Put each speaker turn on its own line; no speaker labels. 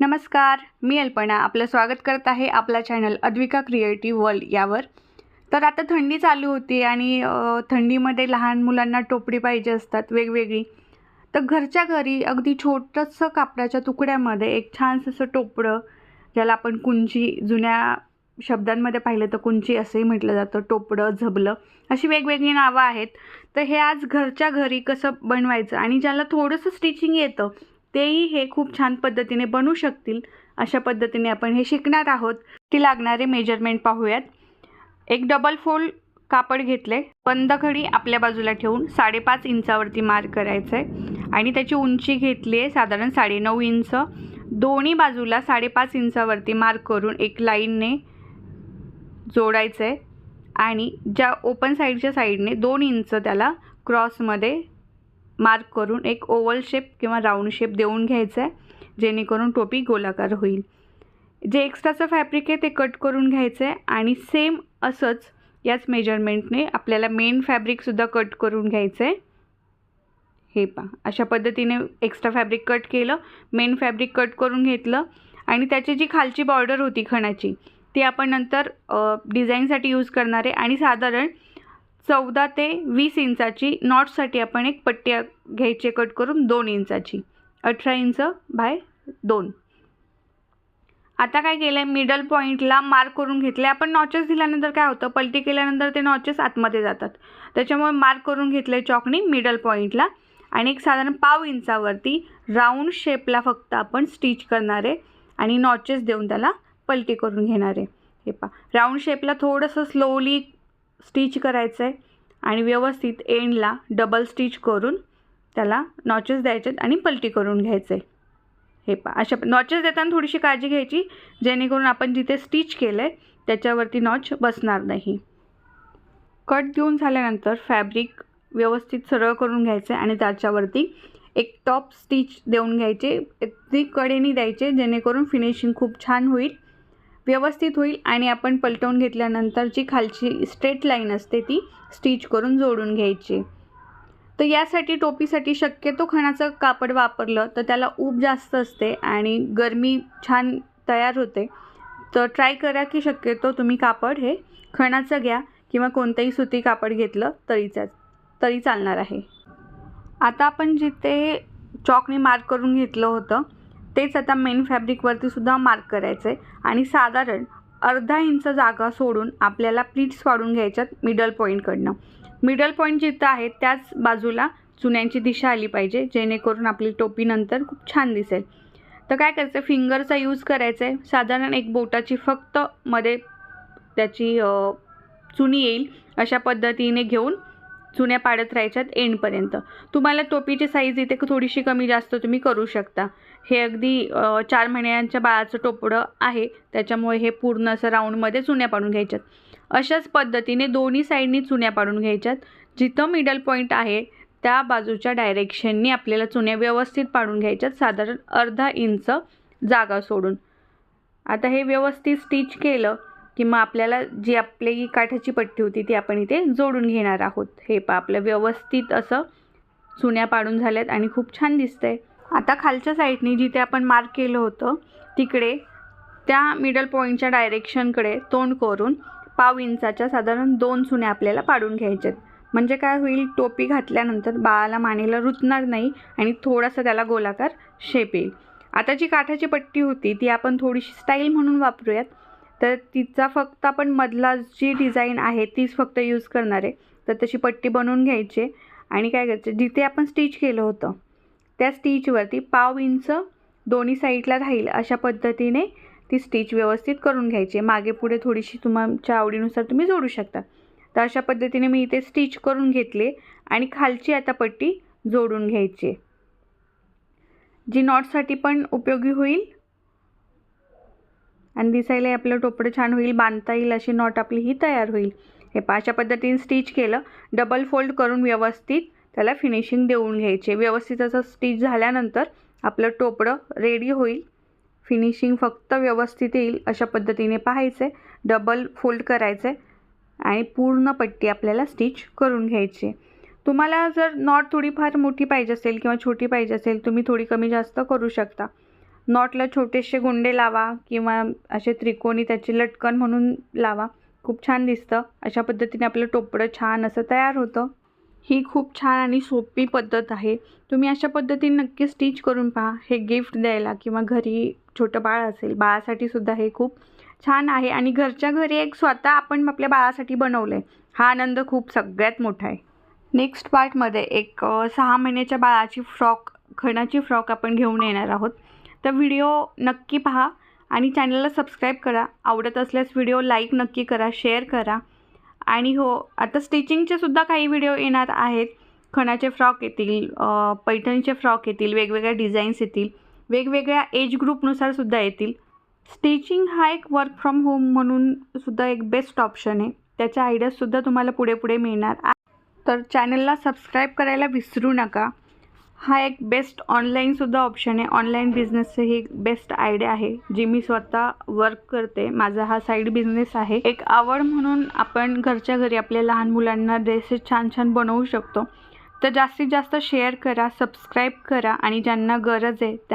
नमस्कार मी अल्पना. आपलं स्वागत करत आहे आपला चॅनल अद्विका क्रिएटिव्ह वर्ल्ड यावर. तर आता थंडी चालू होती आणि थंडीमध्ये लहान मुलांना टोपडी पाहिजे असतात वेगवेगळी. तर घरच्या घरी अगदी छोटंसं कापडाच्या तुकड्यामध्ये एक छानसं असं टोपडं ज्याला आपण कुंची जुन्या शब्दांमध्ये पाहिलं तर कुंची असंही म्हटलं जातं टोपडं झबलं अशी वेगवेगळी नावं आहेत. तर हे आज घरच्या घरी कसं बनवायचं आणि ज्याला थोडंसं स्टिचिंग येतं तेही हे खूप छान पद्धतीने बनवू शकतील. अशा पद्धतीने आपण हे शिकणार आहोत. ती लागणारे मेजरमेंट पाहूयात. एक डबल फोल्ड कापड घेतले. बंद खडी आपल्या बाजूला ठेवून साडेपाच इंचावरती मार्क करायचं आहे आणि त्याची उंची घेतली आहे साधारण साडेनऊ इंच. दोन्ही बाजूला साडेपाच इंचावरती मार्क करून एक लाईनने जोडायचं आहे आणि ज्या ओपन साईडच्या साईडने दोन इंच त्याला क्रॉसमध्ये मार्क करून एक ओवल शेप किंवा राऊंड शेप देऊन घ्यायचा आहे जेणेकरून टोपी गोलाकार होईल. जे एक्स्ट्राचं फॅब्रिक आहे ते कट करून घ्यायचं आहे आणि सेम असंच याच मेजरमेंटने आपल्याला मेन फॅब्रिकसुद्धा कट करून घ्यायचं आहे हे पा अशा पद्धतीने एक्स्ट्रा फॅब्रिक कट केलं मेन फॅब्रिक कट करून घेतलं आणि त्याची जी खालची बॉर्डर होती खणाची ती आपण नंतर डिझाईनसाठी यूज करणार आहे आणि साधारण चौदा ते वीस इंचाची नॉटसाठी आपण एक पट्टी घ्यायची कट करून दोन इंचाची. अठरा इंच बाय दोन. आता काय केलं आहे मिडल पॉईंटला मार्क करून घेतले आपण नॉचेस दिल्यानंतर काय होतं? पलटी केल्यानंतर ते नॉचेस आतमध्ये जातात. त्याच्यामुळे मार्क करून घेतले चॉकनी मिडल पॉईंटला आणि एक साधारण पाव इंचावरती राऊंड शेपला फक्त आपण स्टिच करणार आहे आणि नॉचेस देऊन त्याला पलटी करून घेणार आहे. हे पा राऊंड शेपला थोडंसं स्लोली स्टिच करायचं आहे आणि व्यवस्थित एंडला डबल स्टिच करून त्याला नॉचेस द्यायचे आणि पलटी करून घ्यायचं आहे हे पा अशा नॉचेस देताना थोडीशी काळजी घ्यायची जेणेकरून आपण जिथे स्टिच केलं आहे त्याच्यावरती नॉच बसणार नाही. कट देऊन झाल्यानंतर फॅब्रिक व्यवस्थित सरळ करून घ्यायचं आहे आणि त्याच्यावरती एक टॉप स्टिच देऊन घ्यायचे. अगदी कडेने द्यायचे जेणेकरून फिनिशिंग खूप छान होईल. व्यवस्थित होईल आणि आपण पलटवून घेतल्यानंतर जी खालची स्ट्रेट लाईन असते ती स्टिच करून जोडून घ्यायची. तर यासाठी टोपीसाठी शक्यतो खणाचं कापड वापरलं तर त्याला ऊब जास्त असते आणि गरमी छान तयार होते. तर ट्राय करा की शक्यतो तुम्ही कापड हे खणाचं घ्या किंवा कोणतंही सुती कापड घेतलं तरीचा तरी चालणार आहे. आता आपण जिथे चॉकने मार्क करून घेतलं होतं तेच आता मेन फॅब्रिकवरती सुद्धा मार्क करायचं आहे आणि साधारण अर्धा इंच जागा सोडून आपल्याला प्लीट्स वाढून घ्यायच्यात मिडल पॉईंटकडनं मिडल पॉईंट जिथं आहे त्याच बाजूला चुन्यांची दिशा आली पाहिजे जेणेकरून आपली टोपी नंतर खूप छान दिसेल. तर काय करायचं फिंगरचा यूज करायचा आहे साधारण एक बोटाची फक्त मध्ये त्याची चुनी येईल अशा पद्धतीने घेऊन चुन्या पाडत राहायच्यात एंडपर्यंत. तुम्हाला टोपीची साईज इथे थोडीशी कमी जास्त तुम्ही करू शकता. हे अगदी चार महिन्यांच्या बाळाचं टोपडं आहे. त्याच्यामुळे हे पूर्ण असं राऊंडमध्ये चुन्या पाडून घ्यायच्यात. अशाच पद्धतीने दोन्ही साईडनी चुन्या पाडून घ्यायच्यात. जिथं मिडल पॉईंट आहे त्या बाजूच्या डायरेक्शननी आपल्याला चुन्या व्यवस्थित पाडून घ्यायच्यात. साधारण अर्धा इंच जागा सोडून. आता हे व्यवस्थित स्टिच केलं किंवा आपल्याला जी आपली काठाची पट्टी होती ती आपण इथे जोडून घेणार आहोत. हे पा आपलं व्यवस्थित असं चुन्या पाडून झाल्यात आणि खूप छान दिसतंय. आता खालच्या साईडनी जिथे आपण मार्क केलं होतं तिकडे त्या मिडल पॉईंटच्या डायरेक्शनकडे तोंड करून पाव इंचाच्या साधारण दोन चुन्या आपल्याला पाडून घ्यायच्यात. म्हणजे काय होईल टोपी घातल्यानंतर बाळाला मानेला रुतणार नाही आणि थोडासा त्याला गोलाकार शेप येईल. आता जी काठाची पट्टी होती ती आपण थोडीशी स्टाईल म्हणून वापरूयात. तर तिचा फक्त आपण मधला जी डिझाईन आहे तीच फक्त यूज करणार आहे. तर तशी पट्टी बनवून घ्यायची आणि काय करायचं जिथे आपण स्टिच केलं होतं त्या स्टिचवरती पाव इंच दोन्ही साईडला राहील अशा पद्धतीने ती स्टिच व्यवस्थित करून घ्यायची. मागे पुढे थोडीशी तुमच्या आवडीनुसार तुम्ही जोडू शकता. तर अशा पद्धतीने मी इथे स्टिच करून घेतले आणि खालची आता पट्टी जोडून घ्यायची. जी नॉटसाठी पण उपयोगी होईल आणि दिसायलाही आपलं टोपडं छान होईल बांधता येईल अशी नॉट आपली ही तयार होईल. हे पा अशा पद्धतीने स्टिच केलं डबल फोल्ड करून व्यवस्थित त्याला फिनिशिंग देऊन घ्यायचे. व्यवस्थित असं स्टिच झाल्यानंतर आपलं टोपडं रेडी होईल. फिनिशिंग फक्त व्यवस्थित येईल अशा पद्धतीने पाहायचे. डबल फोल्ड करायचे आणि पूर्ण पट्टी आपल्याला स्टिच करून घ्यायची. तुम्हाला जर नॉट थोडीफार मोठी पाहिजे असेल किंवा छोटी पाहिजे असेल तुम्ही थोडी कमी जास्त करू शकता. नॉटला छोटेसे गुंडे लावा किंवा असे त्रिकोणी त्याचे लटकन म्हणून लावा. खूप छान दिसतं. अशा पद्धतीने आपलं टोपडं छान असं तयार होतं. ही खूप छान आणि सोपी पद्धत आहे. तुम्ही अशा पद्धतीने नक्की स्टिच करून पहा. हे गिफ्ट द्यायला किंवा घरी छोटं बाळ असेल बाळासाठी सुद्धा हे खूप छान आहे. आणि घरच्या घरी एक स्वतः आपण आपल्या बाळासाठी बनवलं आहे हा आनंद खूप सगळ्यात मोठा आहे. नेक्स्ट पार्टमध्ये एक सहा महिन्याच्या बाळाची फ्रॉक खणाची फ्रॉक आपण घेऊन येणार आहोत. तर व्हिडिओ नक्की पहा आणि चॅनलला सबस्क्राईब करा. आवडत असल्यास व्हिडिओ लाईक नक्की करा शेअर करा. आणि हो आता स्टिचिंगचे सुद्धा काही व्हिडिओ येणार आहेत. खणाचे फ्रॉक येतील पैठणीचे फ्रॉक येतील वेगवेगळ्या डिझाईन्स येतील वेगवेगळ्या एज ग्रुपनुसार सुद्धा येतील. स्टिचिंग हा एक वर्क फ्रॉम होम म्हणून सुद्धा एक बेस्ट ऑप्शन आहे. त्याच्या आयडियाजसुद्धा तुम्हाला पुढे पुढे मिळणार. तर चॅनलला सबस्क्राईब करायला विसरू नका. हा एक बेस्ट ऑनलाईनसुद्धा ऑप्शन आहे. ऑनलाईन बिझनेसचं ही एक बेस्ट आयडिया आहे. जी मी स्वतः वर्क करते. माझा हा साईड बिझनेस आहे. एक आवड म्हणून आपण घरच्या घरी आपल्या लहान मुलांना ड्रेसेस छान छान बनवू शकतो. तर जास्तीत जास्त शेअर करा सबस्क्राईब करा आणि ज्यांना गरज आहे त्या